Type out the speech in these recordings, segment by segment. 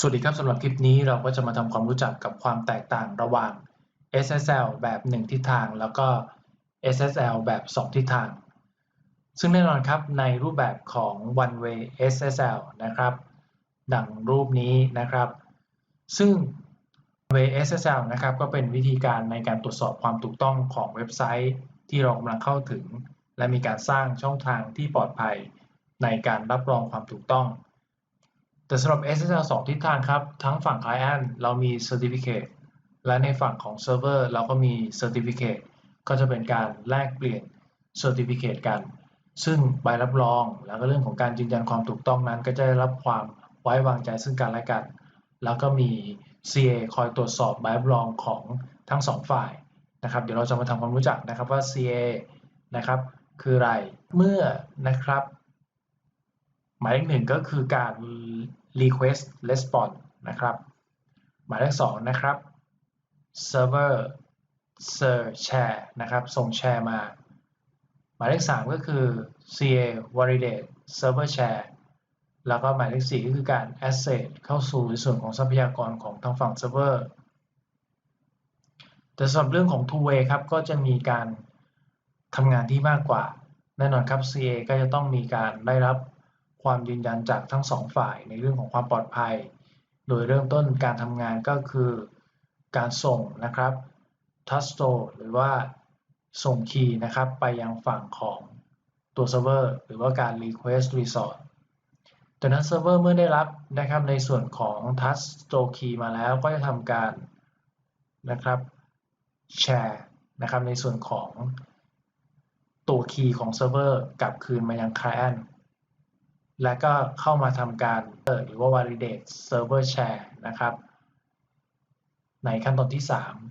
สวัสดีครับสำหรับคลิปนี้เราก็จะมาทำความรู้จักกับความแตกต่างระหว่าง SSL แบบ 1 ทิศทาง แล้วก็ SSL แบบ 2 ทิศทาง ซึ่งแน่นอนครับในรูปแบบของ one way SSL นะครับ ดังรูปนี้นะครับ ซึ่ง one way SSL นะครับก็เป็นวิธีการในการตรวจสอบความถูกต้องของเว็บไซต์ ที่เรากำลังเข้าถึง และมีการสร้างช่องทางที่ปลอดภัย ในการรับรองความถูกต้อง แต่สำหรับ SSL 2 ทิศทางครับ ทั้งฝั่ง Client เรามี Certificate และในฝั่งของ Server เราก็มี Certificate ก็จะเป็นการแลกเปลี่ยน Certificate กัน ซึ่งใบรับรองแล้วก็เรื่องของการยืนยันความถูกต้องนั้น ก็จะได้รับความไว้วางใจซึ่งกันและกัน แล้วก็มี CA คอยตรวจสอบใบรับรองของทั้งสองฝ่ายนะครับ เดี๋ยวเราจะมาทำความรู้จักนะครับว่า CA นะครับคืออะไร เมื่อนะครับ หมายเลขหนึ่งก็คือการ request response นะครับหมายเลขสองนะครับ server search share นะครับ ส่งแชร์มา หมายเลขสามก็คือ CA validate server share แล้วก็หมายเลขสี่ก็คือการ access เข้าสู่ในส่วนของทรัพยากรของทางฝั่ง server แต่สำหรับเรื่องของ two way ครับก็จะมีการทำงานที่มากกว่า แน่นอนครับ CA ก็จะต้องมีการได้รับ ความยืนยันจากทั้งสองฝ่ายในเรื่องของความปลอดภัย โดยเริ่มต้นการทำงานก็คือการส่งนะครับ touch store หรือว่าส่งคีย์นะครับไปยังฝั่งของตัวเซิร์ฟเวอร์หรือว่าการ request resource จากนั้นเซิร์ฟเวอร์เมื่อได้รับนะครับในส่วนของ touch store key มาแล้วก็จะทำการนะครับแชร์นะครับในส่วนของตัวคีย์ของเซิร์ฟเวอร์กลับคืนมายัง client และก็เข้ามาทำการเหรือว่า validate server share นะครับ ในขั้นตอนที่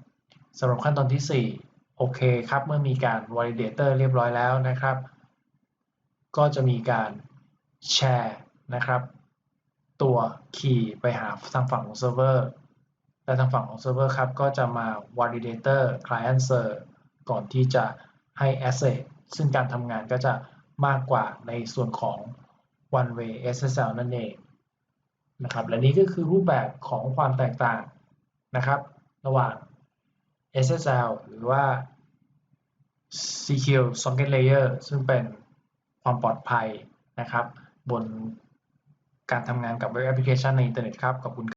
3สำหรับขั้นตอนที่ 4 โอเคครับ เมื่อมีการ validator เรียบร้อยแล้วนะครับ ก็จะมีการแชร์นะครับ ตัว key ไปหาทางฝั่งของเซิร์ฟเวอร์และทางฝั่งของเซิร์ฟเวอร์ครับ ก็จะมา validator client server ก่อนที่จะให้ access ซึ่งการทำงานก็จะมากกว่าในส่วนของ one way SSL นั่นเองนะครับและนี้ก็คือรูปแบบของความแตกต่างนะครับ ระหว่าง SSL หรือว่า Secure Socket Layer ซึ่งเป็นความปลอดภัยนะครับ บนการทำงานกับเว็บแอปพลิเคชันในอินเทอร์เน็ตครับขอบคุณ